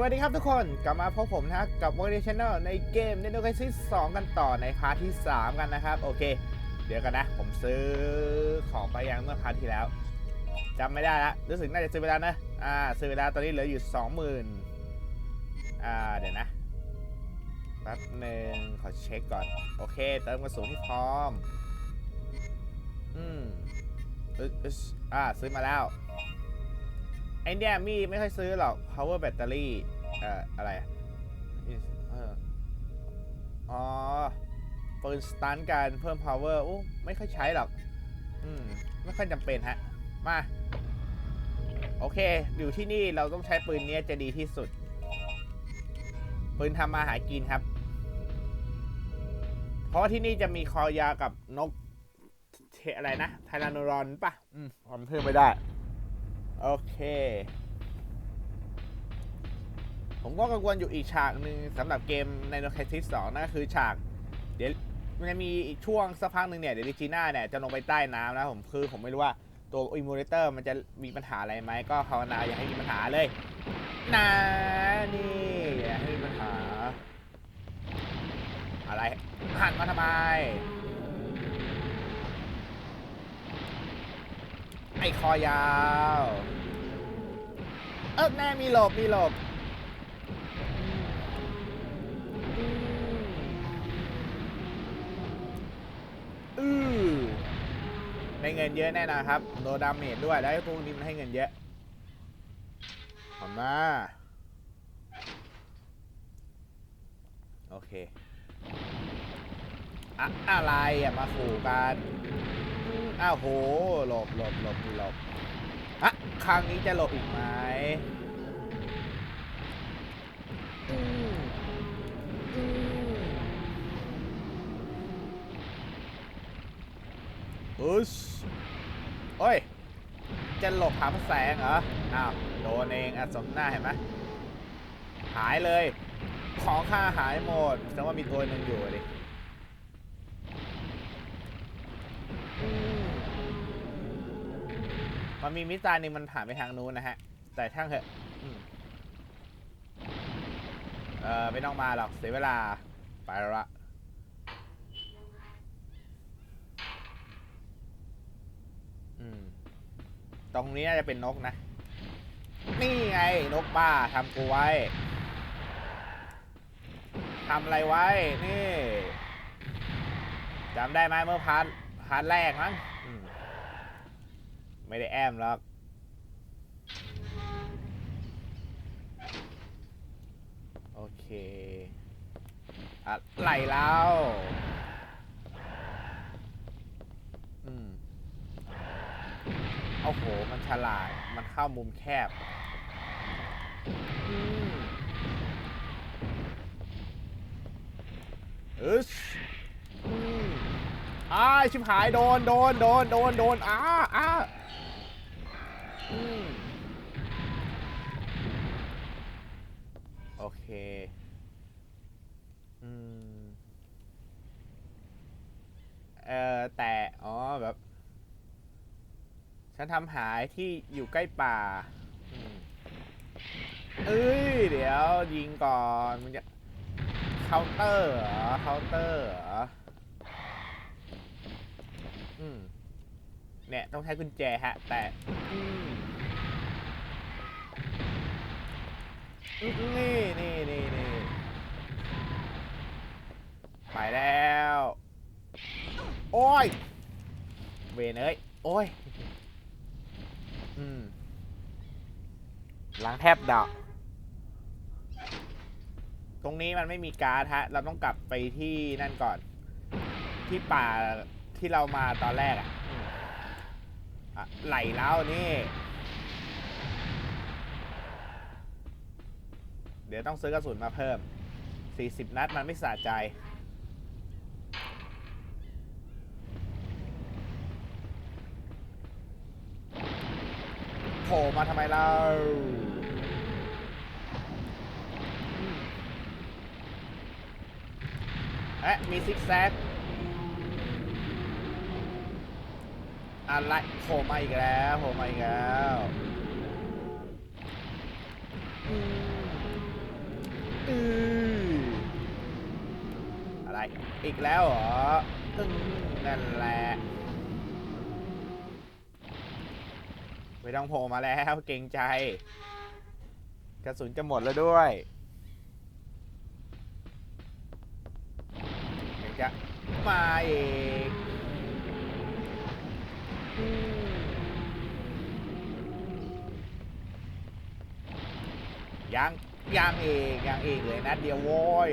สวัสดีครับทุกคนกลับมาพบผมนะกับ w o r l d Channel ในเกม Nintendo Crisis 2กันต่อในพาร์ทที่ 3 กันนะครับ โอเค เดี๋ยวกันนะ ผมซื้อของไปยังเมื่อพาร์ทที่แล้วจำไม่ได้ละรู้สึกน่าจะซื้อไปแล้วนะ อ่า ซื้อไปแล้วตอนนี้เหลืออยู่ 20,000 อ่า เดี๋ยวนะแป๊บหนึ่งขอเช็คก่อน โอเค เติมกระสุนที่พร้อม อืมอึ๊ดอึ๊ดอ่า ซื้อมาแล้ว ไอเนี่ยมีไม่ค่อยซื้อหรอก power battery เอ่ออะไรอ๋อปืนสตันการเพิ่ม power อู้ไม่ค่อยใช้หรอก อืม ไม่ค่อยจำเป็นฮะ มา โอเค อยู่ที่นี่เราต้องใช้ปืนนี้จะดีที่สุด ปืนทำมาหากินครับ เพราะที่นี่จะมีคอยากับนกเทอะไรนะ ไทรานโนรอนปะอืมผมเพิ่มไม่ได้ โอเค ผมก็กังวลอยู่อีกฉากหนึ่งสำหรับเกมในโน c คทิส2นั่นก็คือฉาก เดี๋ยวมันจะมีอีกช่วงสักพักหนึ่งเนี่ย เดี๋ยวดิจีน่าเนี่ย จะลงไปใต้น้ำนะผมคือผมไม่รู้ว่าตัวอิมูเลเตอร์มันจะมีปัญหาอะไรไหมก็ภาวนาอย่าให้มีปัญหาเลยนะนี่อย่าให้มีปัญหา อะไรหันมาทำไม ไอ้คอยาว เออแน่มีหลบมีหลบอือได้เงินเยอะแน่นอนครับ โดดามเมจด้วย แล้วไอ้พวกนี้มันให้เงินเยอะขอบมาโอเคอะอะไรอะมาขู่กัน อ้าวโหหลบหลบหลบหลบอะครั้งนี้จะหลบอีกไหมอืมอืมอุสโอ้ย จะหลบหาพระแสงเหรอ อ้าว โดนเองอะสมหน้าเห็นไหมหายเลย ของค่าหายหมดแสดงว่ามีตัวหนึ่งอยู่ดิอื มันมีมิสไซล์หนึ่งมันผ่านไปทางนู้นนะฮะ แต่ช่างเถอะเออไม่ต้องมาหรอกเสียเวลา ไปแล้วละอืมตรงนี้น่าจะเป็นนกนะ นี่ไง นกบ้าทำกูไว้ทำอะไรไว้ นี่จำได้ไหมเมื่อพาร์ทพาร์ทแรกมั้ง ไม่ได้แอมหรอกโอเคอะไรแล้วอืมโอ้โห มันฉลาด มันเข้ามุมแคบอืมอึชอ้าชิบหาย โดน โดน โดน โดน โดนอ้าอ้าอืมโอเคอืม เอ่อแต่ อ๋อ แบบ ฉันทำหายที่อยู่ใกล้ป่าอืมเอ้ย เดี๋ยวยิงก่อนมันจะเคาน์เตอร์เหรอเคาน์เตอร์เหรออืมเนี่ย ต้องใช้กุญแจฮะ แต่ อืมอืม นี่นี่นี่นี่ไปแล้ว โอ้ย เวนเอ้ย โอ้ย อืมหลังแทบดอกตรงนี้มันไม่มีการ์ดฮะ เราต้องกลับไปที่นั่นก่อน ที่ป่าที่เรามาตอนแรกอะอืมอะไหลแล้วนี่ เดี๋ยวต้องซื้อกระสุนมาเพิ่ม 40 นัดมันไม่สะใจ โผล่มาทำไมเราเอ๊ะมีซิกแซกอะไรโผล่มาอีกแล้วโผล่มาอีกแล้ว อืออะไร อีกแล้วเหรออึ้งนั่นแหละไม่ต้องโผล่มาแล้วเกรงใจ กระสุนจะหมดแล้วด้วยเดี๋ยวจะมาอีกอืมยัง ยังเอีกยังเอีกเลยนัดเดียวโว้ย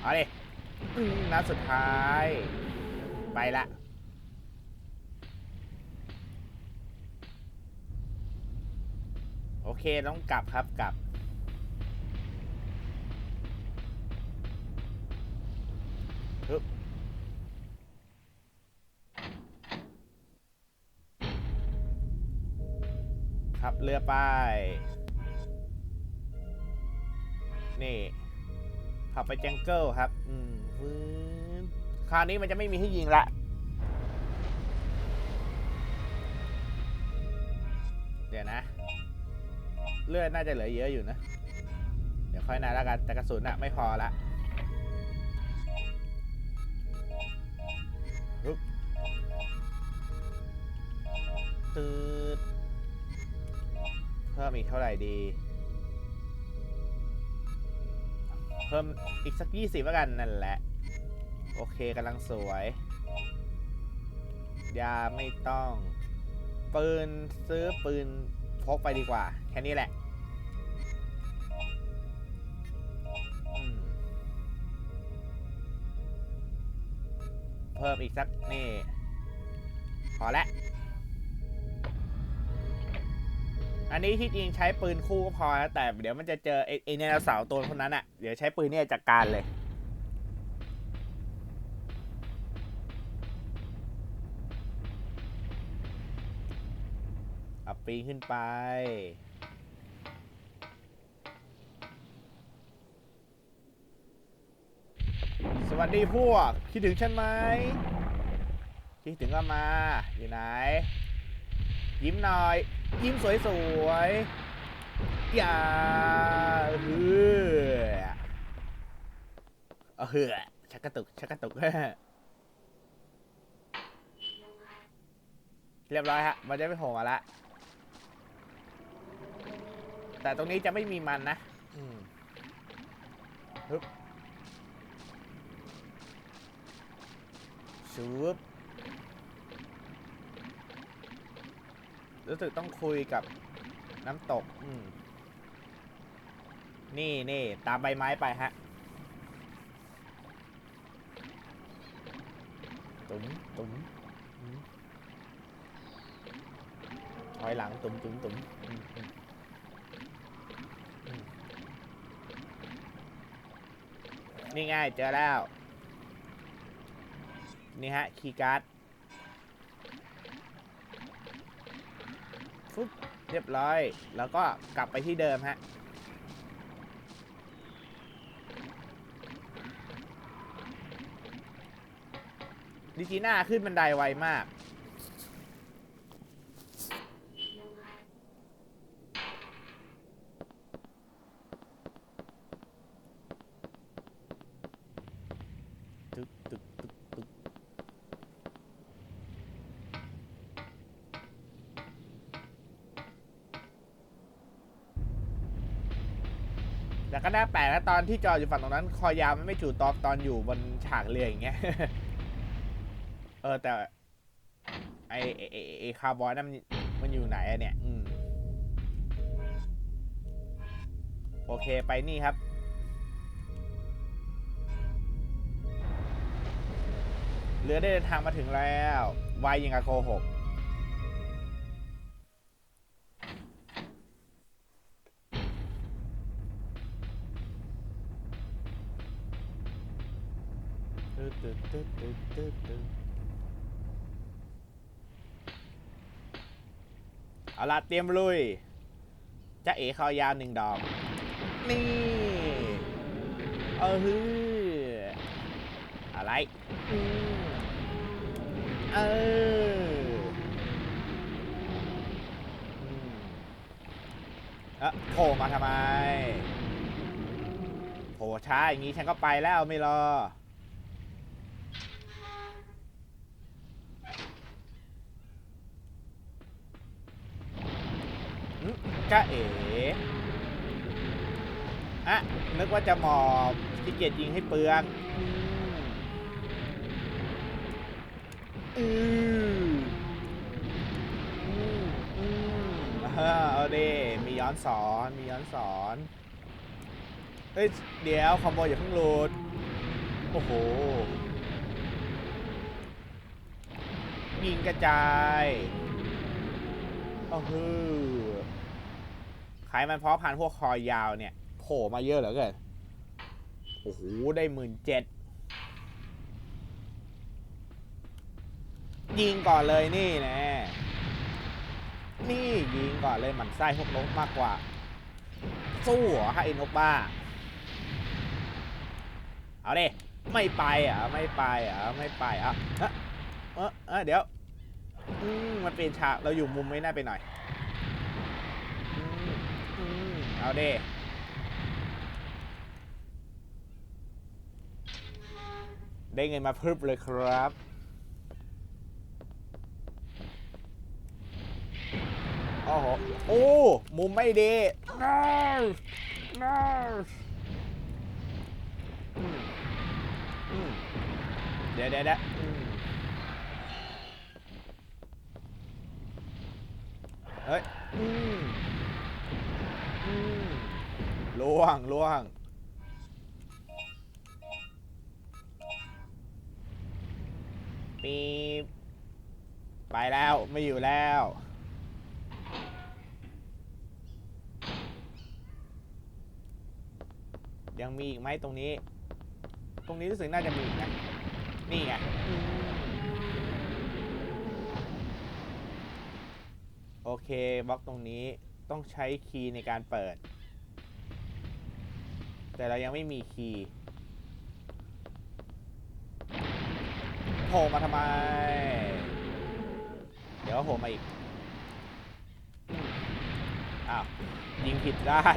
เอาดิอืมนัดสุดท้าย ไปละโอเค ต้องกลับครับกลับ ฮึบครับเรือไป นี่ ขับไปจังเกิลครับ อืมฟื้นคราวนี้มันจะไม่มีให้ยิงละ เดี๋ยวนะ เลือดน่าจะเหลือเยอะอยู่นะ เดี๋ยวค่อยนายแล้วกัน แต่กระสุนอะไม่พอละฮึบตืดเพิ่มอีกเท่าไหร่ดี เพิ่มอีกสักยี่สิบแล้วกันนั่นแหละ โอเคกำลังสวย ยาไม่ต้อง ปืนซื้อปืนพกไปดีกว่า แค่นี้แหละเพิ่มอีกสักนี่ พอและ อันนี้ที่จริงใช้ปืนคู่ก็พอนะแต่เดี๋ยวมันจะเจอไอ้ไอ้ไดโนเสาร์ตัวคนนั้นอะ่ะ เดี๋ยวใช้ปืนเนี่ยจัดการเลย อับปีนขึ้นไป สวัสดีพวก คิดถึงฉันไหม คิดถึงก็มา อยู่ไหน ยิ้มหน่อย ยิ้มสวยๆ อย่าเฮือเอาเฮือชักกระตุก ชักกระตุก เรียบร้อยฮะ มันจะไม่โผล่มาละ แต่ตรงนี้จะไม่มีมันนะฮึบชูบ รู้สึกต้องคุยกับน้ำตก อืม นี่นี่ตามใบไม้ไปฮะตุ๋มตุ๋มถอยหลังตุ๋มตุ๋มตุ๋มนี่ไง่ายเจอแล้ว นี่ฮะ คีย์การ์ด ฟึบเรียบร้อย แล้วก็กลับไปที่เดิมฮะ ดิจิน่าขึ้นบันไดไวมาก ตึกตึกตึกตึก แต่ก็น่าแปลกนะตอนที่จออยู่ฝั่งตรงนั้น คอยาวมันไม่จู่ตอนตอนอยู่บนฉากเรืออย่างเงี้ย เออแต่ไอไอไอ้ไอคาร์บอนนั่นมันมันอยู่ไหนอะเนี่ย อืม โอเคไปนี่ครับ เรือได้เดินทางมาถึงแล้ว ไวายยังกับโกหก ตึ๊ดตึ๊ดตึ๊ดตึ๊ดตึ๊ดเอาละเตรียมลุยจะเอ๋คอยาวหนึ่งดอก นี่ เออฮืออะไรอืมเอออะโผล่มาทำไมช้าอย่างงี้ฉันก็ไปแล้วไม่รอ อืม จ้าเอ๋อะนึกว่าจะหมอบที่เกียจยิงให้เปลืองอืมอืมอืมเอเอาดิมีย้อนสอนมีย้อนสอนเฮ้ยเดี๋ยวคอมโบอย่าเพิ่งหลุดโอ้โหยิงกระจายโอ้โห ใครมันเพาะพันธุ์พวกคอยาวเนี่ยโผล่มาเยอะเหลือเกินโอ้โหได้หมื่นเจ็ดยิงก่อนเลยนี่นะ นี่ยิงก่อนเลยมันไส้พวกนกมากกว่า สู้เหรอฮะไอ้นกบ้า เอาดิไม่ไปอะ ไม่ไปอะ ไม่ไปอะเอะเออเดี๋ยว อืมมันเป็นฉากเราอยู่มุมไม่น่าไปหน่อย อืมอืม เอาดิได้เงินมาพิ่มเลยครับ โอ้โห โอ้ มุมไม่ดี no no อืมอืมเดี๋ยวเดี๋ยวเดี๋ยวเฮ้ย อืมอืม ล่วงล่วง ปีบไปแล้วไม่อยู่แล้ว ยังมีอีกไหมตรงนี้ ตรงนี้รู้สึกน่าจะมีอีกนะ นี่ไง โอเคบล็อกตรงนี้ต้องใช้คีย์ในการเปิด แต่เรายังไม่มีคีย์โผล่มาทำไม เดี๋ยวโผล่มาอีก อ้าว ยิงผิดด้าน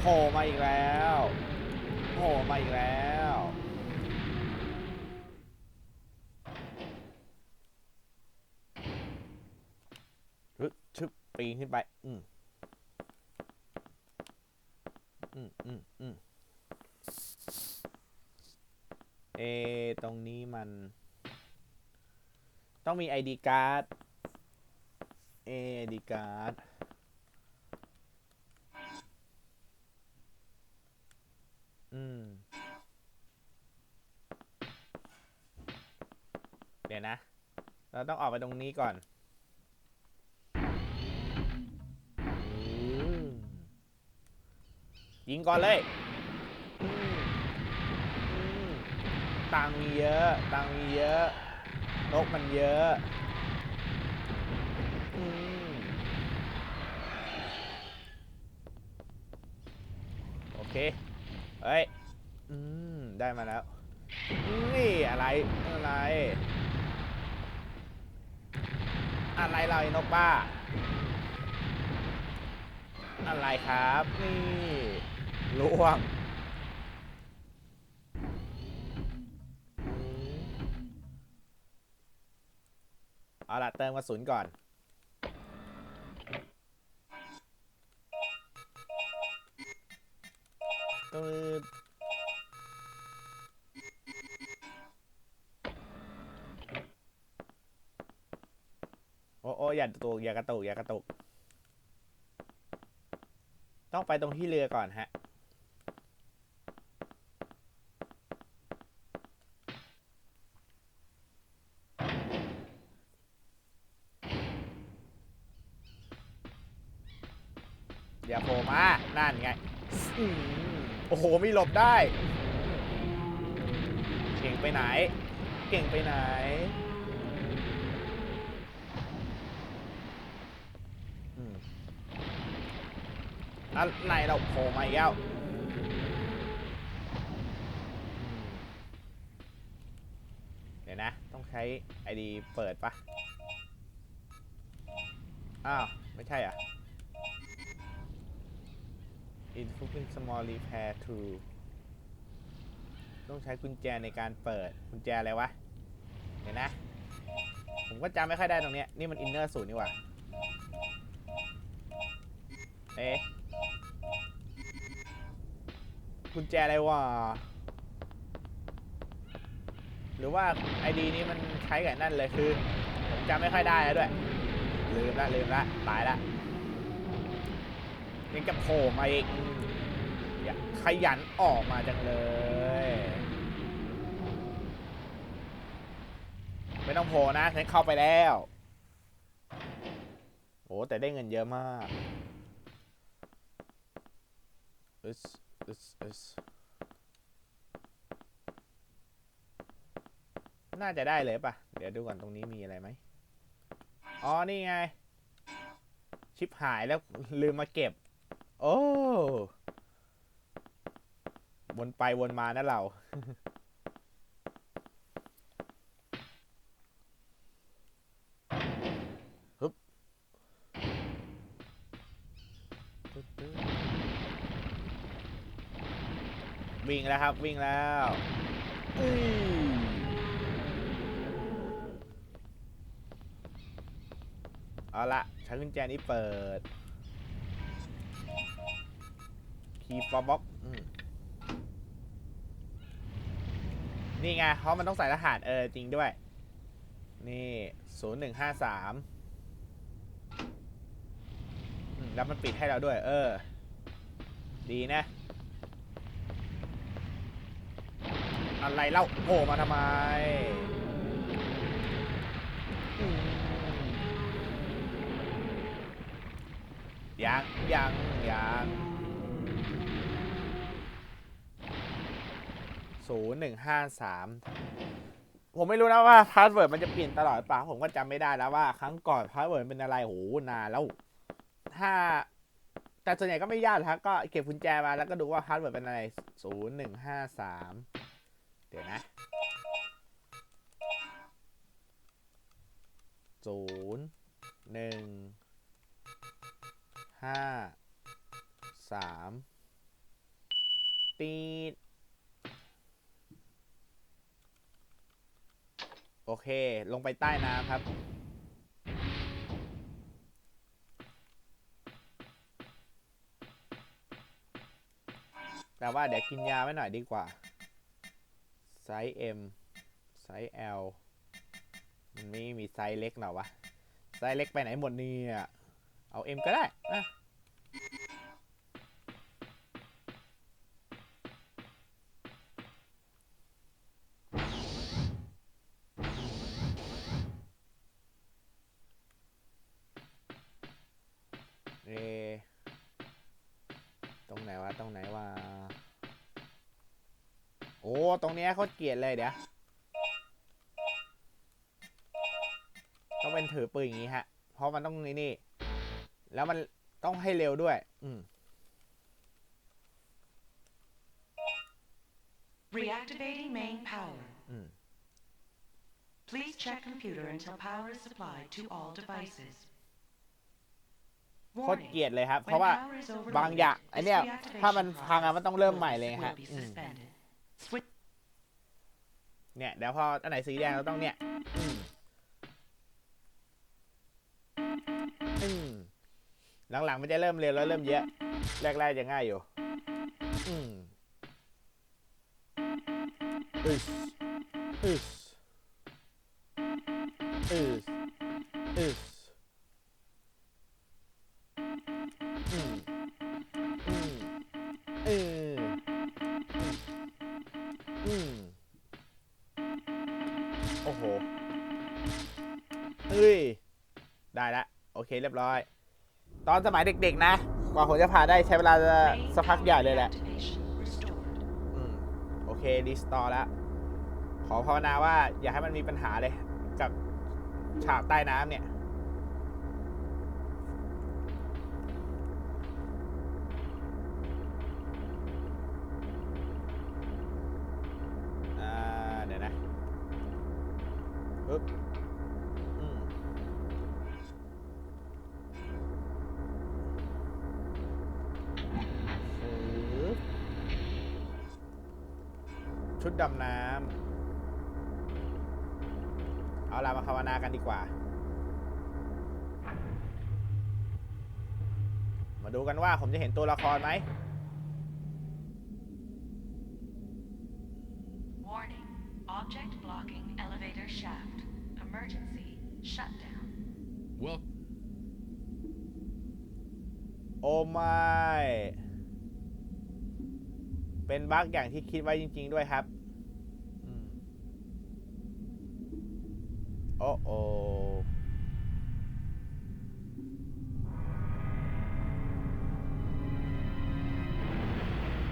โผล่มาอีกแล้วโผล่มาอีกแล้ว ปีนขึ้นไป อืมอืมอืมอืมเอ ตรงนี้มัน ต้องมี ID card เอ ID card อืม เดี๋ยวนะ เราต้องออกไปตรงนี้ก่อน ยิงก่อนเลย ตังค์มีเยอะ ตังค์มีเยอะนกมันเยอะอโอเค เฮ้ย อืม ได้มาแล้ว นี่อะไร อะไร อะไรเราไอ้นกบ้า อะไรครับ นี่ ล่วง เอาล่ะ เติมกระสุนก่อน ตืดโอ้โอ้อย่ากระตุกอย่ากระตุกอย่ากระตุก ต้องไปตรงที่เรือก่อนฮะ อย่าโผล่มานั่นไงอืมโอ้โหมีหลบได้ เก่งไปไหน เก่งไปไหน อืมอะไรเราโผล่มาอีกแล้วอืมเดี๋ยวนะ ต้องใช้ไอดีเปิดปะอ้าวไม่ใช่อะ Inputting small repair to ต้องใช้กุญแจในการเปิดกุญแจอะไรวะ เดี๋ยวนะ ผมก็จำไม่ค่อยได้ตรงเนี้ย นี่มัน inner ศูนย์นี่หว่า เอ๊ะกุญแจอะไรวะ หรือว่าไอดีนี้มันใช้กับนั่นเลยคือ ผมจำไม่ค่อยได้แล้วด้วย ลืมละลืมละตายละ ยังจะโผล่มาอีกอืมอย่าขยันออกมาจังเลย ไม่ต้องโผล่นะฉันเข้าไปแล้วโอ้แต่ได้เงินเยอะมากอึสอึสอึสน่าจะได้เลยปะเดี๋ยวดูก่อนตรงนี้มีอะไรไหมอ๋อ นี่ไง ชิปหายแล้วลืมมาเก็บ โอ้วนไปวนมานะเรา ฮึบวิ่งแล้วครับ วิ่งแล้วอุ้ยเอาละใช้กุญแจนี้เปิด คีย์ฟอบบ็อกนี่ไงเพราะมันต้องใส่รหัสเออจริงด้วย นี่ศูนย์หนึ่งห้าสามแล้วมันปิดให้เราด้วย เออ ดีนะ อะไรเล่าโผล่มาทำไมอืมยังยังยัง ศูนย์หนึ่งห้าสามผมไม่รู้นะว่าพาสเวิร์ดมันจะเปลี่ยนตลอดเปล่าผมก็จำไม่ได้แล้วว่า ครั้งก่อนพาสเวิร์ดเป็นอะไรโหนานแล้วถ้า แต่ส่วนใหญ่ก็ไม่ยากครับก็เก็บกุญแจมาแล้วก็ดูว่าพาสเวิร์ดเป็นอะไรศูนย์หนึ่งห้าสามเดี๋ยวนะศูนย์หนึ่งห้าสามตีด โอเค ลงไปใต้น้ำครับ แต่ว่าเดี๋ยวกินยาไว้หน่อยดีกว่า ไซส์ M ไซส์ L มันไม่มีไซส์เล็กหรอวะ ไซส์เล็กไปไหนหมดเนี่ย เอา M ก็ได้อะ นี้ยเขาเกลียดเลยเดี๋ยวต้องเป็นถือปืนอย่างงี้ฮะ เพราะมันต้องนี่นี่ แล้วมันต้องให้เร็วด้วย อืม Reactivating main power. อืม Please check computer until power is supplied to all devices. โคตร Warning. เกลียดเลยครับ เพ When ราะว่า power is บางอย่าง overloaded, ไอเนี้ย this ถ้ามัน reactivation พังอะมันต้องเริ่มใหม่ process เลยฮะ เนี่ยเดี๋ยวพออันไหนสีแดงเราต้องเนี่ยอืมหลังๆมันจะเริ่มเร็วแล้วเริ่มเยอะ แรกๆจะง่ายอยู่อืมอึสอึสอึสอึส เคเรียบร้อย ตอนสมัยเด็ก ๆ นะ กว่าผมจะผ่านได้ใช้เวลาสักพักใหญ่เลยแหละอืมโอเครีสตอร์แล้ว ขอภาวนาว่าอย่าให้มันมีปัญหาเลย กับฉากใต้น้ำเนี่ย ชุดดำน้ำเอาละมาภาวนากันดีกว่า มาดูกันว่าผมจะเห็นตัวละครไหม Warning. Object blocking elevator shaft. Emergency. Shutdown. Well, โอ้ไม่เป็นบั๊กอย่างที่คิดไว้จริง ๆ ด้วยครับ โอ้โอ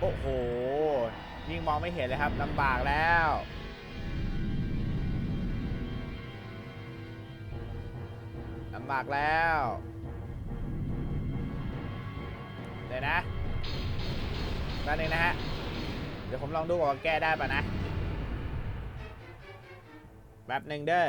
โอ้โห ยิ่งมองไม่เห็นเลยครับลำบากแล้ว ลำบากแล้ว เดี๋ยวนะแป๊บนึงนะฮะ เดี๋ยวผมลองดูก่อนว่าแก้ได้ป่ะนะ แป๊บหนึ่งเด้อ